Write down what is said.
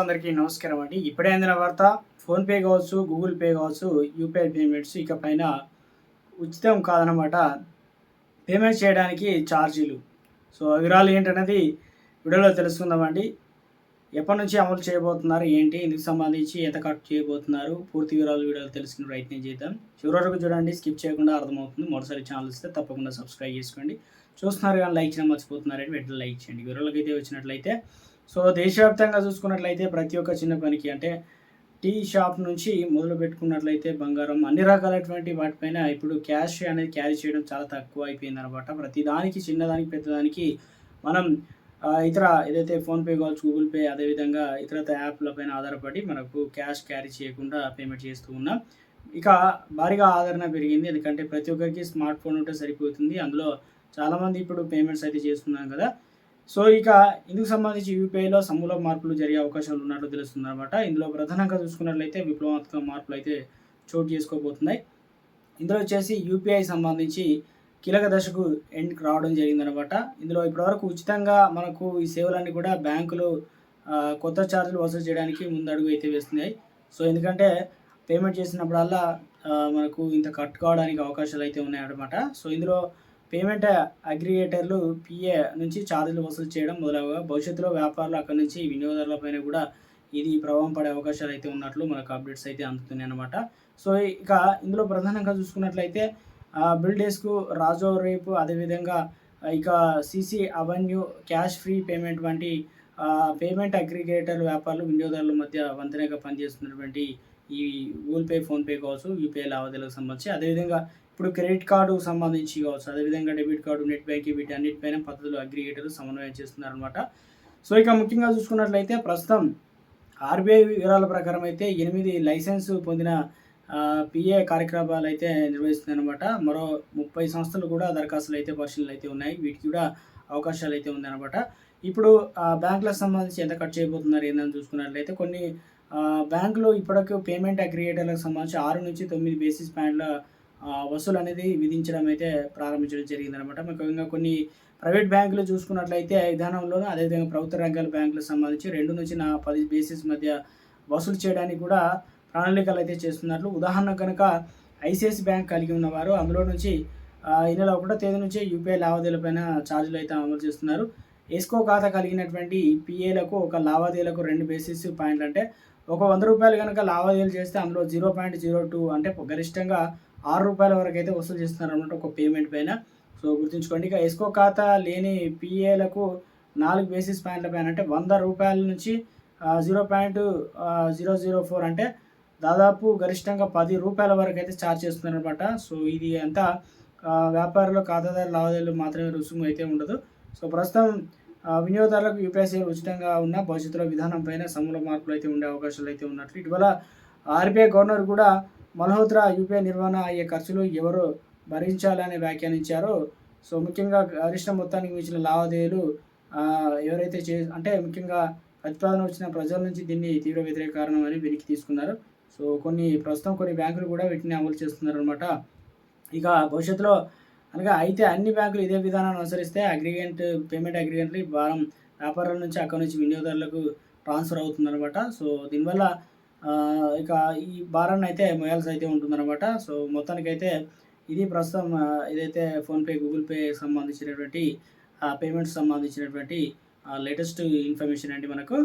అందరికీ నమస్కారం అండి. ఇప్పుడే అందిన వార్త ఫోన్పే కావచ్చు గూగుల్ పే కావచ్చు యూపీఐ పేమెంట్స్ ఇక పైన ఉచితం కాదనమాట పేమెంట్ చేయడానికి ఛార్జీలు. సో వివరాలు ఏంటనేది వీడియోలో తెలుసుకుందామండి. ఎప్పటి నుంచి అమలు చేయబోతున్నారు ఏంటి ఇందుకు సంబంధించి ఎంత కట్ చేయబోతున్నారు పూర్తి వివరాలు వీడియోలో తెలుసుకునే ప్రయత్నం చేద్దాం. చివరి వరకు చూడండి స్కిప్ చేయకుండా అర్థమవుతుంది. మొదటిసారి ఛానల్ ఇస్తే తప్పకుండా సబ్స్క్రైబ్ చేసుకోండి. చూస్తున్నారు కానీ లైక్ చేయడం మర్చిపోతున్నారంటే వెంటనే లైక్ చేయండి. వివరాలకు అయితే వచ్చినట్లయితే సో దేశవ్యాప్తంగా చూసుకున్నట్లయితే ప్రతి ఒక్క చిన్న పనికి అంటే టీ షాప్ నుంచి మొదలు పెట్టుకున్నట్లయితే బంగారం అన్ని రకాలైనటువంటి వాటిపైన ఇప్పుడు క్యాష్ అనేది క్యారీ చేయడం చాలా తక్కువ అయిపోయింది అనమాట ప్రతిదానికి చిన్నదానికి పెద్దదానికి మనం ఇతర ఏదైతే ఫోన్పే కావచ్చు గూగుల్ పే అదేవిధంగా ఇతర యాప్ల పైన ఆధారపడి మనకు క్యాష్ క్యారీ చేయకుండా పేమెంట్ చేస్తూ ఉన్నాం. ఇక భారీగా ఆదరణ పెరిగింది. ఎందుకంటే ప్రతి ఒక్కరికి స్మార్ట్ ఫోన్ ఉంటే సరిపోతుంది. అందులో చాలామంది ఇప్పుడు పేమెంట్స్ అయితే చేస్తున్నాం కదా. సో ఇక ఇందుకు సంబంధించి యూపీఐలో సమూల మార్పులు జరిగే అవకాశాలు ఉన్నట్లు తెలుస్తుంది అనమాట ఇందులో ప్రధానంగా చూసుకున్నట్లయితే విప్లవాత్మక మార్పులు అయితే చోటు చేసుకోబోతున్నాయి. ఇందులో వచ్చేసి యూపీఐ సంబంధించి కీలక దశకు ఎండ్ రావడం జరిగిందనమాట ఇందులో ఇప్పటివరకు ఉచితంగా మనకు ఈ సేవలన్నీ కూడా బ్యాంకులు కొత్త ఛార్జీలు వసూలు చేయడానికి ముందడుగు అయితే వేస్తున్నాయి. సో ఎందుకంటే పేమెంట్ చేసినప్పుడల్లా మనకు ఇంత కట్ కావడానికి అవకాశాలు అయితే ఉన్నాయన్నమాట. సో ఇందులో పేమెంట్ అగ్రిగేటర్లు పిఏ నుంచి ఛార్జీలు వసూలు చేయడం మొదలవగా భవిష్యత్తులో వ్యాపారులు అక్కడి నుంచి వినియోగదారులపైన కూడా ఇది ప్రభావం పడే అవకాశాలు అయితే ఉన్నట్లు మనకు అప్డేట్స్ అయితే అందుతున్నాయి అనమాట సో ఇక ఇందులో ప్రధానంగా చూసుకున్నట్లయితే బిల్ డెస్క్ రాజో రేపు అదేవిధంగా ఇక CC Avenue cash free payment వంటి పేమెంట్ అగ్రిగేటర్ వ్యాపారులు వినియోగదారుల మధ్య వంతెనగా పనిచేస్తున్నటువంటి ఈ గూగుల్ పే ఫోన్పే కావచ్చు యూపీఐ లావాదేవీలకు సంబంధించి. అదేవిధంగా ఇప్పుడు క్రెడిట్ కార్డు సంబంధించి కావచ్చు అదేవిధంగా డెబిట్ కార్డు నెట్ బ్యాంకింగ్ వీటి అన్నిటిపైన పద్ధతులు అగ్రిగేటర్లు సమన్వయం చేస్తున్నారనమాట సో ఇక ముఖ్యంగా చూసుకున్నట్లయితే ప్రస్తుతం ఆర్బీఐ వివరాల ప్రకారం అయితే ఎనిమిది లైసెన్స్ పొందిన పిఏ కార్యక్రమాలు అయితే నిర్వహిస్తుంది అనమాట మరో ముప్పై సంస్థలు కూడా దరఖాస్తులు అయితే పరిశీలనలు అయితే ఉన్నాయి. వీటికి కూడా అవకాశాలు అయితే ఉందన్నమాట ఇప్పుడు ఆ, బ్యాంకులకు సంబంధించి ఎంత కట్ చేయబోతున్నారు ఏందని చూసుకున్నట్లయితే కొన్ని బ్యాంకులు ఇప్పటికే పేమెంట్ అగ్రిగేటర్లకు సంబంధించి ఆరు నుంచి తొమ్మిది బేసిస్ పాయింట్ల వసూలు అనేది విధించడం అయితే ప్రారంభించడం జరిగిందనమాట ముఖ్యంగా కొన్ని ప్రైవేట్ బ్యాంకులు చూసుకున్నట్లయితే విధానంలోనూ అదేవిధంగా ప్రభుత్వ రంగాల బ్యాంకులకు సంబంధించి రెండు నుంచి నా పది బేసిస్ మధ్య వసూలు చేయడానికి కూడా ప్రణాళికలు అయితే చేస్తున్నట్లు. ఉదాహరణ కనుక ఐసిఐసి బ్యాంక్ కలిగి ఉన్నవారు అందులో నుంచి ఈ నెల ఒకటో తేదీ నుంచి యూపీఐ లావాదేవీలపైన ఛార్జీలు అయితే అమలు చేస్తున్నారు. ఎస్కో ఖాతా కలిగినటువంటి పిఏలకు ఒక లావాదేవీలకు రెండు బేసిస్ పాయింట్లు అంటే ఒక వంద రూపాయలు కనుక లావాదేవీలు చేస్తే అందులో జీరో పాయింట్ జీరో టూ అంటే గరిష్టంగా ఆరు రూపాయల వరకు అయితే వసూలు చేస్తున్నారు అన్నమాట ఒక పేమెంట్ పైన. సో గుర్తుంచుకోండి ఇక ఎస్కో ఖాతా లేని పిఏలకు నాలుగు బేసిస్ పాయింట్ల పైన అంటే వంద రూపాయల నుంచి zero point zero zero four అంటే దాదాపు గరిష్టంగా పది రూపాయల వరకు అయితే ఛార్జ్ చేస్తున్నారనమాట సో ఇది అంతా వ్యాపారులు ఖాతాదారు లావాదేవీలు మాత్రమే రుసుము అయితే ఉండదు. సో ప్రస్తుతం వినియోగదారులకు యూపీఐ సేవలు ఉచితంగా ఉన్న భవిష్యత్తులో విధానం పైన సమూల మార్పులు అయితే ఉండే అవకాశాలు అయితే ఉన్నట్లు ఇటీవల ఆర్బీఐ గవర్నర్ కూడా మల్హోత్రా యూపీఐ నిర్వహణ అయ్యే ఖర్చులు ఎవరు భరించాలని వ్యాఖ్యానించారో సో ముఖ్యంగా గరిష్ట మొత్తానికి మించిన లావాదేవీలు ఎవరైతే చే అంటే ముఖ్యంగా ప్రతిపాదన వచ్చిన ప్రజల నుంచి దీన్ని తీవ్ర వ్యతిరేక కారణం అని వెనక్కి తీసుకున్నారు. సో కొన్ని ప్రస్తుతం కొన్ని బ్యాంకులు కూడా వీటిని అమలు చేస్తున్నారు అనమాట ఇక భవిష్యత్తులో అనగా అయితే అన్ని బ్యాంకులు ఇదే విధానాన్ని అనుసరిస్తే అగ్రిగెంట్ పేమెంట్ అగ్రిగెంట్లు భారం వ్యాపారాల నుంచి అక్కడ నుంచి వినియోగదారులకు ట్రాన్స్ఫర్ అవుతుందన్నమాట. సో దీనివల్ల ఇక ఈ భారాన్ని అయితే మోయాల్సి అయితే ఉంటుందన్నమాట. సో మొత్తానికైతే ఇది ప్రస్తుతం ఇదైతే ఏదైతే ఫోన్పే గూగుల్ పే సంబంధించినటువంటి పేమెంట్స్ సంబంధించినటువంటి లేటెస్ట్ ఇన్ఫర్మేషన్ అండి మనకు.